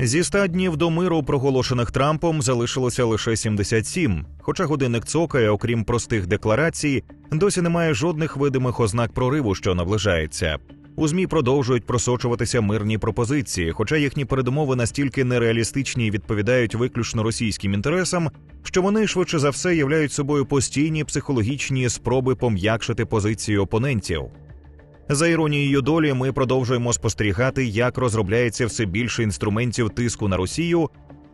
Зі 100 днів до миру, проголошених Трампом, залишилося лише 77, Хоча годинник цокає, окрім простих декларацій, досі немає жодних видимих ознак прориву, що наближається. У змі продовжують просочуватися мирні пропозиції, хоча їхні передумови настільки нереалістичні і відповідають виключно російським інтересам, що вони швидше за все являють собою постійні психологічні спроби пом'якшити позиції опонентів. За іронією долі, ми продовжуємо спостерігати, як розробляється все більше інструментів тиску на Росію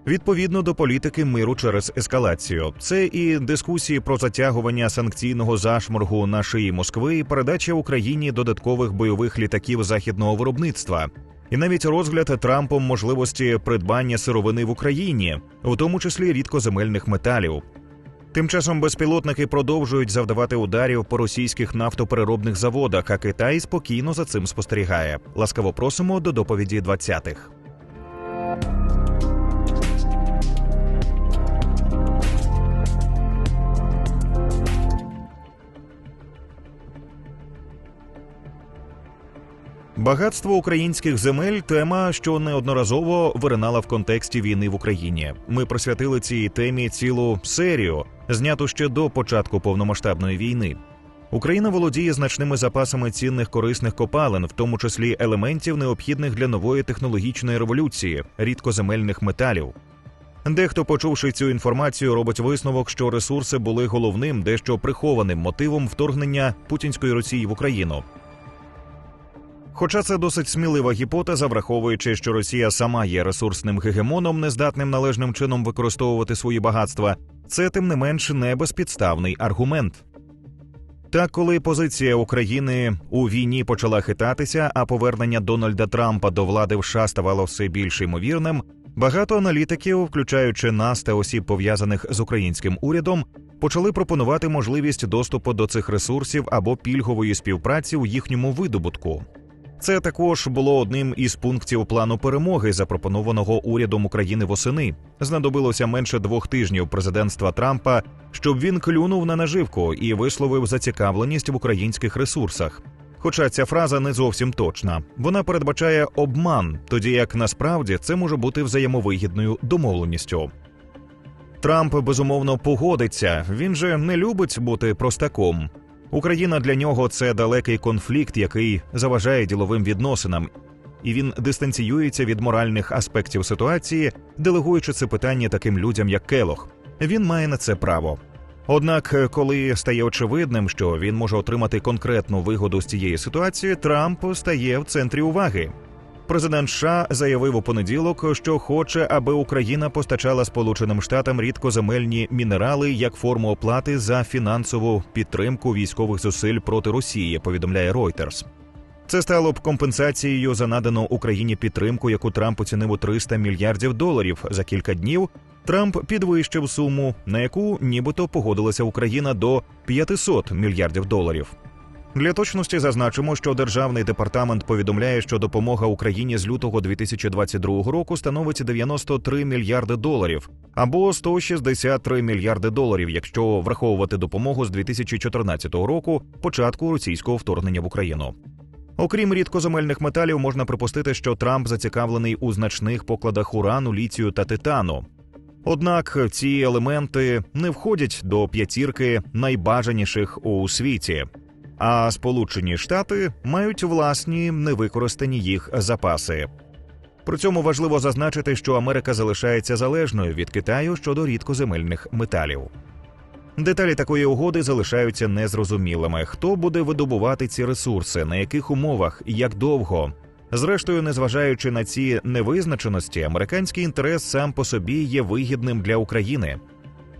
відповідно до політики миру через ескалацію. Це і дискусії про затягування санкційного зашморгу на шиї Москви, і передача Україні додаткових бойових літаків західного виробництва. І навіть розгляд Трампом можливості придбання сировини в Україні, в тому числі рідкоземельних металів. Тим часом безпілотники продовжують завдавати ударів по російських нафтопереробних заводах, а Китай спокійно за цим спостерігає. Ласкаво просимо до доповіді 20-х. Багатство українських земель тема, що неодноразово виринала в контексті війни в Україні. Ми присвятили цій темі цілу серію, зняту ще до початку повномасштабної війни. Україна володіє значними запасами цінних корисних копалин, в тому числі елементів, необхідних для нової технологічної революції, рідкоземельних металів. Дехто, почувши цю інформацію, робить висновок, що ресурси були головним, дещо прихованим мотивом вторгнення путінської Росії в Україну. Хоча це досить смілива гіпотеза, враховуючи, що Росія сама є ресурсним гегемоном, нездатним належним чином використовувати свої багатства, це тим не менш не безпідставний аргумент. Так, коли позиція України у війні почала хитатися, а повернення Дональда Трампа до влади в США ставало все більш ймовірним, багато аналітиків, включаючи нас та осіб пов'язаних з українським урядом, почали пропонувати можливість доступу до цих ресурсів або пільгової співпраці у їхньому видобутку. Це також було одним із пунктів плану перемоги, запропонованого урядом України восени. Знадобилося менше двох тижнів президентства Трампа, щоб він клюнув на наживку і висловив зацікавленість в українських ресурсах. Хоча ця фраза не зовсім точна, вона передбачає обман, тоді як насправді це може бути взаємовигідною домовленістю. Трамп безумовно погодиться. Він же не любить бути простаком. Україна для нього це далекий конфлікт, який заважає діловим відносинам, і він дистанціюється від моральних аспектів ситуації, делегуючи це питання таким людям, як Келох. Він має на це право. Однак, коли стає очевидним, що він може отримати конкретну вигоду з цієї ситуації, Трамп стає в центрі уваги. Президент США заявив у понеділок, що хоче, аби Україна постачала Сполученим Штатам рідкоземельні мінерали як форму оплати за фінансову підтримку військових зусиль проти Росії. Повідомляє Reuters. Це стало б компенсацією за надану Україні підтримку, яку Трамп оцінив у 300 мільярдів доларів за кілька днів. Трамп підвищив суму, на яку нібито погодилася Україна до 500 мільярдів доларів. Для точності зазначимо, що державний департамент повідомляє, що допомога Україні з лютого 2022 року становить 93 мільярди доларів або 163 мільярди доларів, якщо враховувати допомогу з 2014 року, початку російського вторгнення в Україну. Окрім рідкоземельних металів, можна припустити, що Трамп зацікавлений у значних покладах урану, літію та титану. Однак ці елементи не входять до п'ятірки найбажаніших у світі а Сполучені Штати мають власні невикористані їх запаси. При цьому важливо зазначити, що Америка залишається залежною від Китаю щодо рідкоземельних металів. Деталі такої угоди залишаються незрозумілими. Хто буде видобувати ці ресурси, на яких умовах і як довго. Зрештою, незважаючи на ці невизначеності, американський інтерес сам по собі є вигідним для України.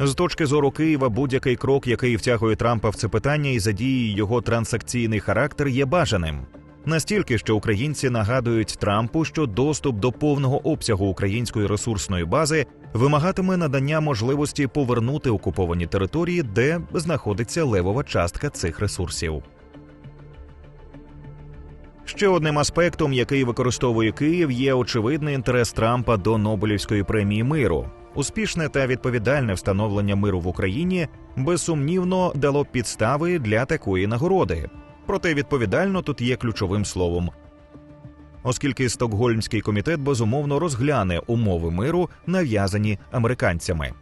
З точки зору Києва, будь-який крок, який втягує Трампа в це питання і задіє його транзакційний характер, є бажаним. Настільки, що українці нагадують Трампу, що доступ до повного обсягу української ресурсної бази вимагатиме надання можливості повернути окуповані території, де знаходиться левова частка цих ресурсів. Ще одним аспектом, який використовує Київ, є очевидний інтерес Трампа до Нобелівської премії миру. Успішне та відповідальне встановлення миру в Україні безсумнівно дало підстави для такої нагороди. Проте відповідально тут є ключовим словом. оскільки Стокгольмський комітет безумовно розгляне умови миру, нав'язані американцями.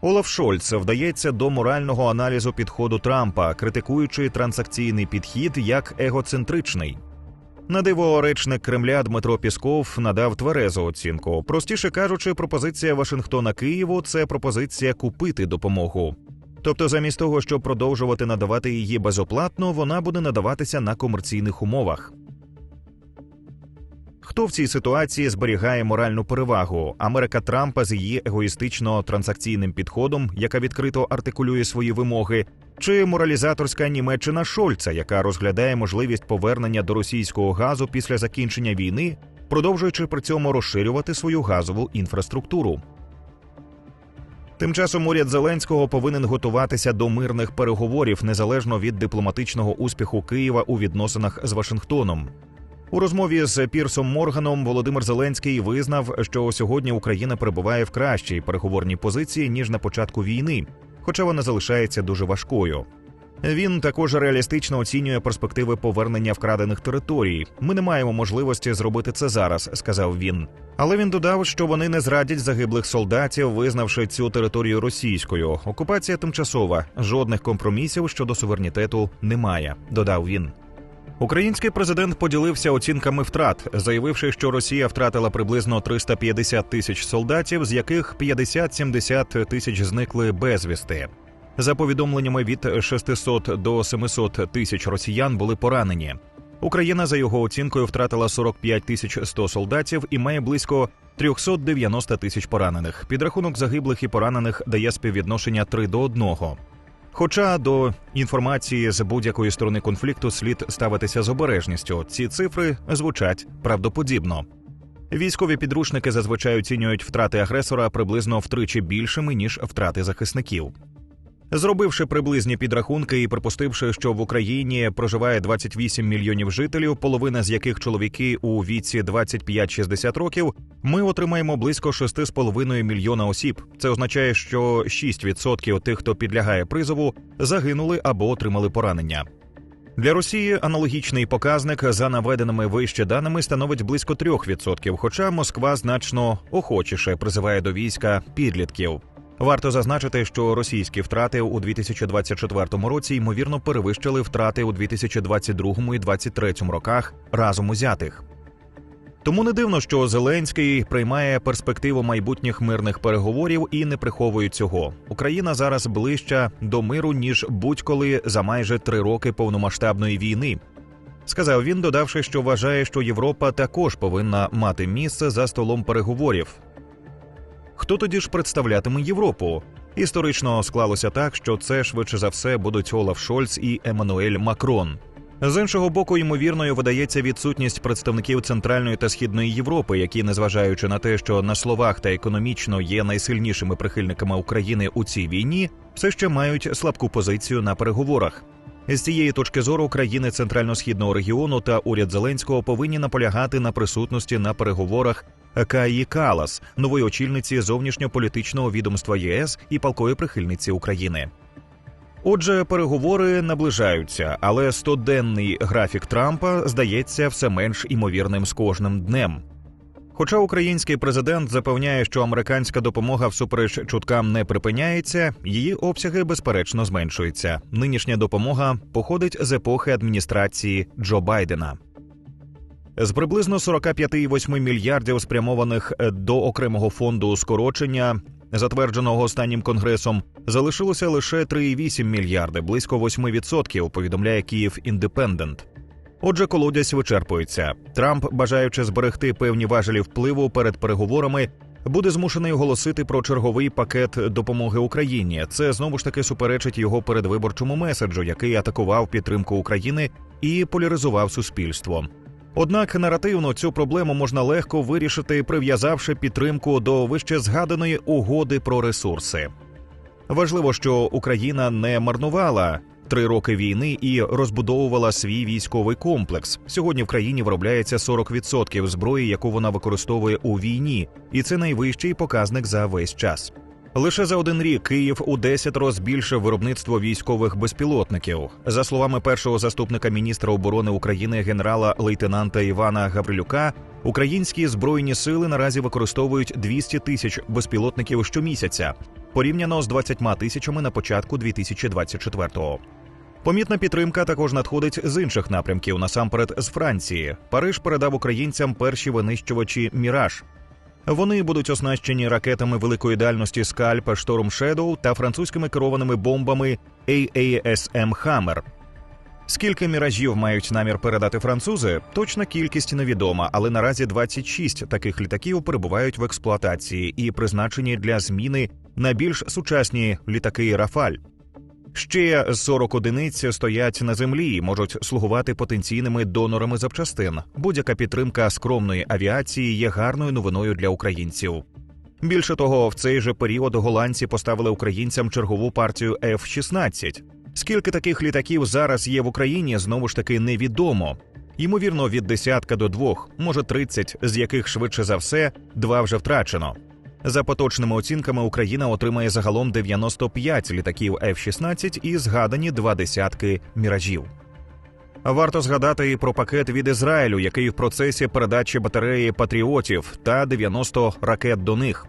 Олаф Шольц вдається до морального аналізу підходу Трампа, критикуючи транзакційний підхід як егоцентричний. На диво речник Кремля Дмитро Пісков надав тверезу оцінку. Простіше кажучи, пропозиція Вашингтона Києву це пропозиція купити допомогу. Тобто, замість того, щоб продовжувати надавати її безоплатно, вона буде надаватися на комерційних умовах. Хто в цій ситуації зберігає моральну перевагу? Америка Трампа з її егоїстично транзакційним підходом, яка відкрито артикулює свої вимоги, чи моралізаторська Німеччина Шольца, яка розглядає можливість повернення до російського газу після закінчення війни, продовжуючи при цьому розширювати свою газову інфраструктуру. Тим часом уряд Зеленського повинен готуватися до мирних переговорів незалежно від дипломатичного успіху Києва у відносинах з Вашингтоном. У розмові з Пірсом Морганом Володимир Зеленський визнав, що сьогодні Україна перебуває в кращій переговорній позиції ніж на початку війни, хоча вона залишається дуже важкою. Він також реалістично оцінює перспективи повернення вкрадених територій. Ми не маємо можливості зробити це зараз, сказав він. Але він додав, що вони не зрадять загиблих солдатів, визнавши цю територію російською. Окупація тимчасова, жодних компромісів щодо суверенітету немає. Додав він. Український президент поділився оцінками втрат, заявивши, що Росія втратила приблизно 350 тисяч солдатів, з яких 50-70 тисяч зникли безвісти. За повідомленнями від 600 до 700 тисяч росіян були поранені. Україна за його оцінкою втратила 45 тисяч 100 солдатів і має близько 390 тисяч поранених. Підрахунок загиблих і поранених дає співвідношення 3 до 1. Хоча до інформації з будь-якої сторони конфлікту слід ставитися з обережністю, ці цифри звучать правдоподібно. Військові підручники зазвичай оцінюють втрати агресора приблизно втричі більшими ніж втрати захисників. Зробивши приблизні підрахунки і припустивши, що в Україні проживає 28 мільйонів жителів, половина з яких чоловіки у віці 25-60 років, ми отримаємо близько 6,5 мільйона осіб. Це означає, що 6% тих, хто підлягає призову, загинули або отримали поранення. Для Росії аналогічний показник за наведеними вище даними становить близько 3%, хоча Москва значно охочіше призиває до війська підлітків. Варто зазначити, що російські втрати у 2024 році ймовірно перевищили втрати у 2022 і 2023 роках разом узятих. Тому не дивно, що Зеленський приймає перспективу майбутніх мирних переговорів і не приховує цього. Україна зараз ближча до миру ніж будь-коли за майже три роки повномасштабної війни. Сказав він, додавши, що вважає, що Європа також повинна мати місце за столом переговорів. Хто тоді ж представлятиме Європу? Історично склалося так, що це швидше за все будуть Олаф Шольц і Еммануель Макрон. З іншого боку, ймовірною видається відсутність представників Центральної та Східної Європи, які, незважаючи на те, що на словах та економічно є найсильнішими прихильниками України у цій війні, все ще мають слабку позицію на переговорах. З цієї точки зору країни центрально-східного регіону та уряд Зеленського повинні наполягати на присутності на переговорах Каї Калас, нової очільниці зовнішньополітичного відомства ЄС і палкої прихильниці України. Отже, переговори наближаються, але стоденний графік Трампа здається все менш імовірним з кожним днем. Хоча український президент запевняє, що американська допомога всупереч чуткам не припиняється, її обсяги безперечно зменшуються. Нинішня допомога походить з епохи адміністрації Джо Байдена. З приблизно 45,8 мільярдів спрямованих до окремого фонду скорочення, затвердженого останнім конгресом, залишилося лише 3,8 мільярди, близько 8%, повідомляє Київ Індепендент. Отже, колодязь вичерпується. Трамп, бажаючи зберегти певні важелі впливу перед переговорами, буде змушений оголосити про черговий пакет допомоги Україні. Це знову ж таки суперечить його передвиборчому меседжу, який атакував підтримку України і поляризував суспільство. Однак наративно цю проблему можна легко вирішити, прив'язавши підтримку до вище згаданої угоди про ресурси. Важливо, що Україна не марнувала три роки війни і розбудовувала свій військовий комплекс. Сьогодні в країні виробляється 40% зброї, яку вона використовує у війні, і це найвищий показник за весь час. Лише за один рік Київ у 10 раз збільшив виробництво військових безпілотників. За словами першого заступника міністра оборони України генерала лейтенанта Івана Гаврилюка, українські збройні сили наразі використовують 200 тисяч безпілотників щомісяця, порівняно з 20 тисячами на початку 2024-го. Помітна підтримка також надходить з інших напрямків, насамперед з Франції. Париж передав українцям перші винищувачі Міраж. Вони будуть оснащені ракетами великої дальності Скальп Storm Shadow та французькими керованими бомбами AASM Hammer. Скільки міражів мають намір передати французи? Точна кількість невідома, але наразі 26 таких літаків перебувають в експлуатації і призначені для зміни на більш сучасні літаки Рафаль. Ще 40 одиниць стоять на землі і можуть слугувати потенційними донорами запчастин. Будь-яка підтримка скромної авіації є гарною новиною для українців. Більше того, в цей же період голландці поставили українцям чергову партію F-16. Скільки таких літаків зараз є в Україні, знову ж таки невідомо. Ймовірно, від десятка до двох, може 30, з яких швидше за все два вже втрачено. За поточними оцінками, Україна отримає загалом 95 літаків F-16 і згадані два десятки міражів. Варто згадати і про пакет від Ізраїлю, який в процесі передачі батареї патріотів та 90 ракет до них.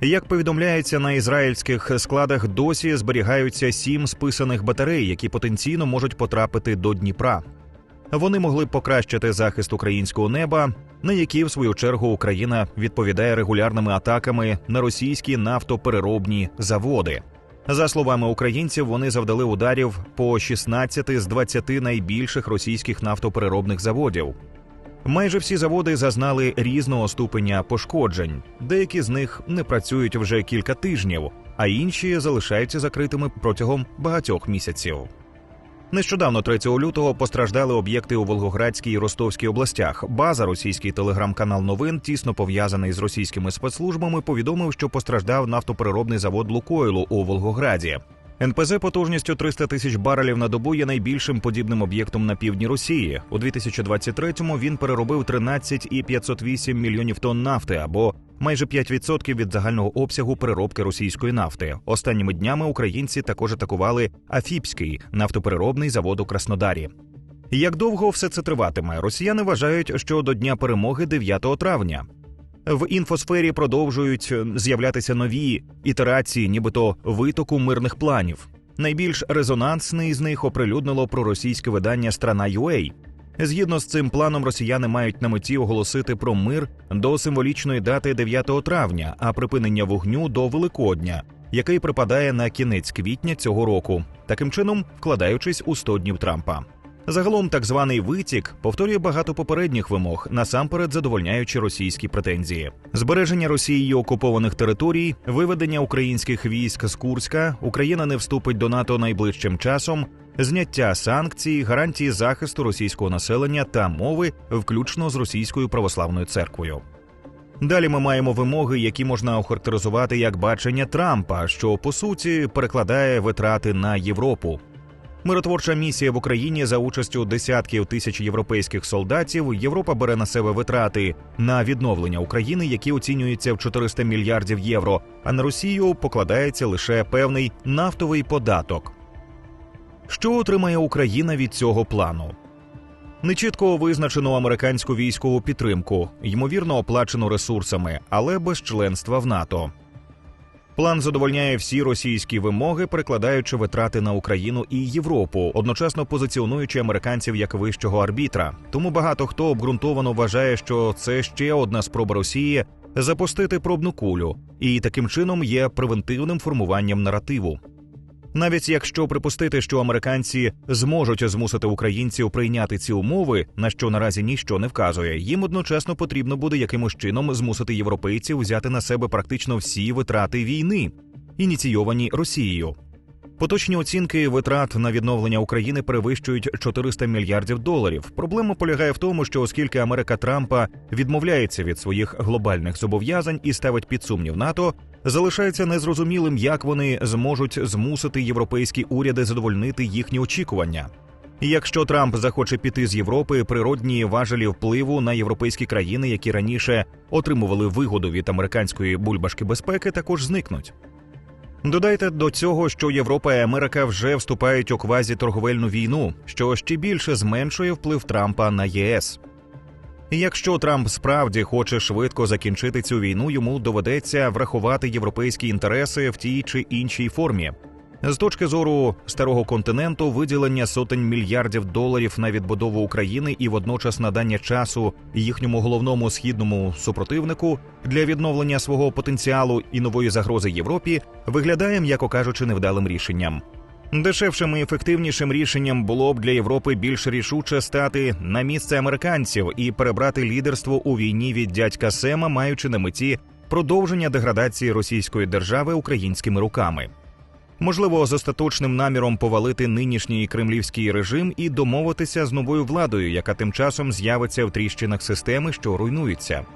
Як повідомляється, на ізраїльських складах досі зберігаються сім списаних батарей, які потенційно можуть потрапити до Дніпра. Вони могли б покращити захист українського неба, на які в свою чергу Україна відповідає регулярними атаками на російські нафтопереробні заводи. За словами українців, вони завдали ударів по 16 з 20 найбільших російських нафтопереробних заводів. Майже всі заводи зазнали різного ступеня пошкоджень. Деякі з них не працюють вже кілька тижнів, а інші залишаються закритими протягом багатьох місяців. Нещодавно 3 лютого постраждали об'єкти у Волгоградській і Ростовській областях. База, російський телеграм-канал новин, тісно пов'язаний з російськими спецслужбами, повідомив, що постраждав нафтопереробний завод Лукойлу у Волгограді. НПЗ потужністю 300 тисяч барелів на добу є найбільшим подібним об'єктом на півдні Росії. У 2023-му він переробив 13,508 мільйонів тонн нафти або майже 5% від загального обсягу переробки російської нафти. Останніми днями українці також атакували Афіпський нафтопереробний завод у Краснодарі. Як довго все це триватиме? Росіяни вважають, що до дня перемоги 9 травня. В інфосфері продовжують з'являтися нові ітерації, нібито витоку мирних планів. Найбільш резонансний з них оприлюднило проросійське видання Страна UA. Згідно з цим планом, росіяни мають на меті оголосити про мир до символічної дати 9 травня, а припинення вогню до Великодня, який припадає на кінець квітня цього року, таким чином вкладаючись у 100 днів Трампа. Загалом, так званий витік повторює багато попередніх вимог, насамперед задовольняючи російські претензії: збереження Росією окупованих територій, виведення українських військ з Курська, Україна не вступить до НАТО найближчим часом, зняття санкцій, гарантії захисту російського населення та мови, включно з російською православною церквою. Далі ми маємо вимоги, які можна охарактеризувати як бачення Трампа, що по суті перекладає витрати на Європу. Миротворча місія в Україні за участю десятків тисяч європейських солдатів. Європа бере на себе витрати на відновлення України, які оцінюються в 400 мільярдів євро. А на Росію покладається лише певний нафтовий податок. Що отримає Україна від цього плану? Нечітко визначену американську військову підтримку, ймовірно, оплачену ресурсами, але без членства в НАТО. План задовольняє всі російські вимоги, перекладаючи витрати на Україну і Європу, одночасно позиціонуючи американців як вищого арбітра. Тому багато хто обґрунтовано вважає, що це ще одна спроба Росії запустити пробну кулю, і таким чином є превентивним формуванням наративу. Навіть якщо припустити, що американці зможуть змусити українців прийняти ці умови, на що наразі ніщо не вказує, їм одночасно потрібно буде якимось чином змусити європейців взяти на себе практично всі витрати війни, ініційовані Росією. Поточні оцінки витрат на відновлення України перевищують 400 мільярдів доларів. Проблема полягає в тому, що оскільки Америка Трампа відмовляється від своїх глобальних зобов'язань і ставить під сумнів НАТО, залишається незрозумілим, як вони зможуть змусити європейські уряди задовольнити їхні очікування. Якщо Трамп захоче піти з Європи, природні важелі впливу на європейські країни, які раніше отримували вигоду від американської бульбашки безпеки, також зникнуть. Додайте до цього, що Європа і Америка вже вступають у квазі торговельну війну, що ще більше зменшує вплив Трампа на ЄС. Якщо Трамп справді хоче швидко закінчити цю війну, йому доведеться врахувати європейські інтереси в тій чи іншій формі. З точки зору старого континенту, виділення сотень мільярдів доларів на відбудову України і водночас надання часу їхньому головному східному супротивнику для відновлення свого потенціалу і нової загрози Європі виглядає, м'яко кажучи, невдалим рішенням. Дешевшим і ефективнішим рішенням було б для Європи більш рішуче стати на місце американців і перебрати лідерство у війні від дядька Сема, маючи на меті продовження деградації російської держави українськими руками. Можливо, з остаточним наміром повалити нинішній кремлівський режим і домовитися з новою владою, яка тим часом з'явиться в тріщинах системи, що руйнується.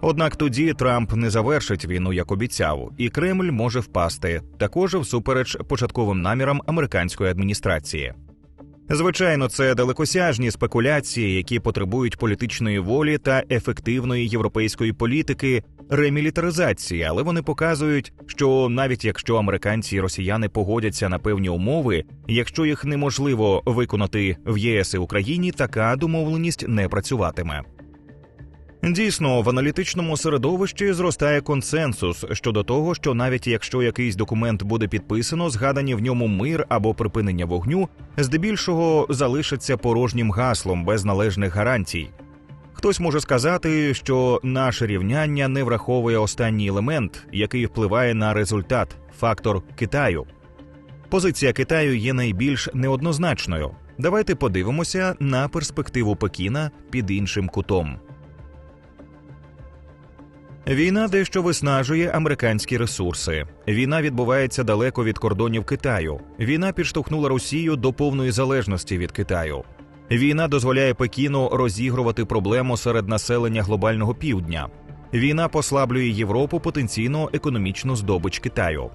Однак тоді Трамп не завершить війну, як обіцяв, і Кремль може впасти також всупереч початковим намірам американської адміністрації. Звичайно, це далекосяжні спекуляції, які потребують політичної волі та ефективної європейської політики ремілітаризації, але вони показують, що навіть якщо американці і росіяни погодяться на певні умови, якщо їх неможливо виконати в ЄС і Україні, така домовленість не працюватиме. Дійсно, в аналітичному середовищі зростає консенсус щодо того, що навіть якщо якийсь документ буде підписано, згадані в ньому мир або припинення вогню, здебільшого залишиться порожнім гаслом без належних гарантій. Хтось може сказати, що наше рівняння не враховує останній елемент, який впливає на результат фактор Китаю. Позиція Китаю є найбільш неоднозначною. Давайте подивимося на перспективу Пекіна під іншим кутом. Війна дещо виснажує американські ресурси. Війна відбувається далеко від кордонів Китаю. Війна підштовхнула Росію до повної залежності від Китаю. Війна дозволяє Пекіну розігрувати проблему серед населення глобального півдня. Війна послаблює Європу потенційно економічну здобич Китаю.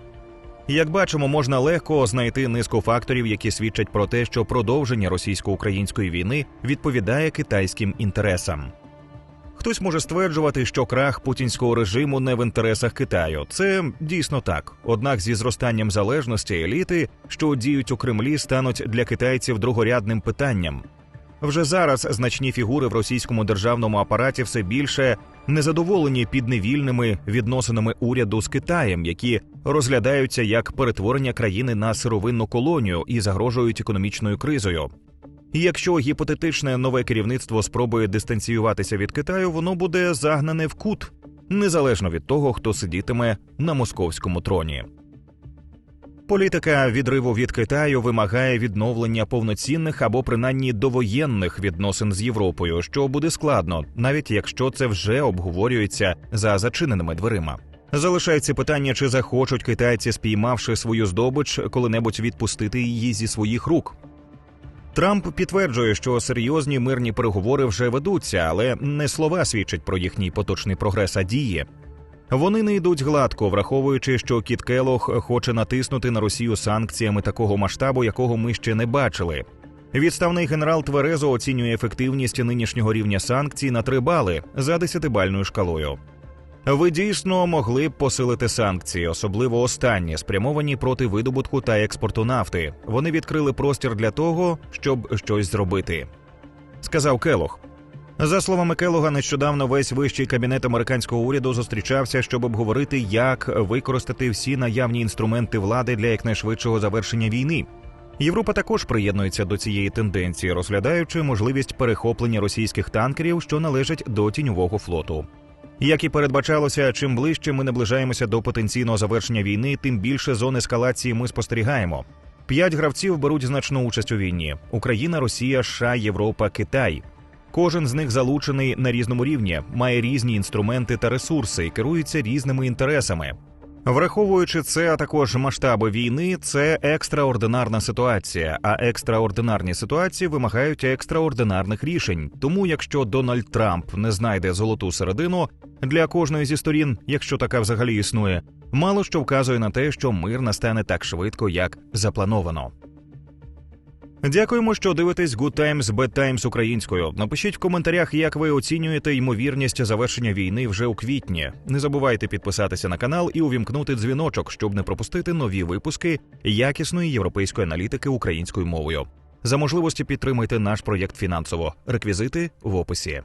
Як бачимо, можна легко знайти низку факторів, які свідчать про те, що продовження російсько-української війни відповідає китайським інтересам. Хтось може стверджувати, що крах путінського режиму не в інтересах Китаю. Це дійсно так. Однак зі зростанням залежності еліти, що діють у Кремлі, стануть для китайців другорядним питанням. Вже зараз значні фігури в російському державному апараті все більше незадоволені підневільними відносинами уряду з Китаєм, які розглядаються як перетворення країни на сировинну колонію і загрожують економічною кризою. І Якщо гіпотетичне нове керівництво спробує дистанціюватися від Китаю, воно буде загнане в кут незалежно від того, хто сидітиме на московському троні. Політика відриву від Китаю вимагає відновлення повноцінних або принаймні довоєнних відносин з Європою, що буде складно, навіть якщо це вже обговорюється за зачиненими дверима. Залишається питання, чи захочуть китайці, спіймавши свою здобич, коли-небудь відпустити її зі своїх рук. Трамп підтверджує, що серйозні мирні переговори вже ведуться, але не слова свідчать про їхній поточний прогрес, а дії. Вони не йдуть гладко, враховуючи, що Кіт Келох хоче натиснути на Росію санкціями такого масштабу, якого ми ще не бачили. Відставний генерал Тверезо оцінює ефективність нинішнього рівня санкцій на три бали за десятибальною шкалою. Ви дійсно могли б посилити санкції, особливо останні, спрямовані проти видобутку та експорту нафти. Вони відкрили простір для того, щоб щось зробити, сказав Келох. За словами Келога, нещодавно весь вищий кабінет американського уряду зустрічався, щоб обговорити, як використати всі наявні інструменти влади для якнайшвидшого завершення війни. Європа також приєднується до цієї тенденції, розглядаючи можливість перехоплення російських танкерів, що належать до тіньового флоту. Як і передбачалося, чим ближче ми наближаємося до потенційного завершення війни, тим більше зон ескалації ми спостерігаємо. П'ять гравців беруть значну участь у війні: Україна, Росія, США, Європа, Китай. Кожен з них залучений на різному рівні, має різні інструменти та ресурси і керується різними інтересами. Враховуючи це, а також масштаби війни, це екстраординарна ситуація. А екстраординарні ситуації вимагають екстраординарних рішень. Тому, якщо Дональд Трамп не знайде золоту середину для кожної зі сторін, якщо така взагалі існує, мало що вказує на те, що мир настане так швидко, як заплановано. Дякуємо, що дивитесь Good Times, Bad Times українською. Напишіть в коментарях, як ви оцінюєте ймовірність завершення війни вже у квітні. Не забувайте підписатися на канал і увімкнути дзвіночок, щоб не пропустити нові випуски якісної європейської аналітики українською мовою. За можливості підтримайте наш проєкт фінансово. Реквізити в описі.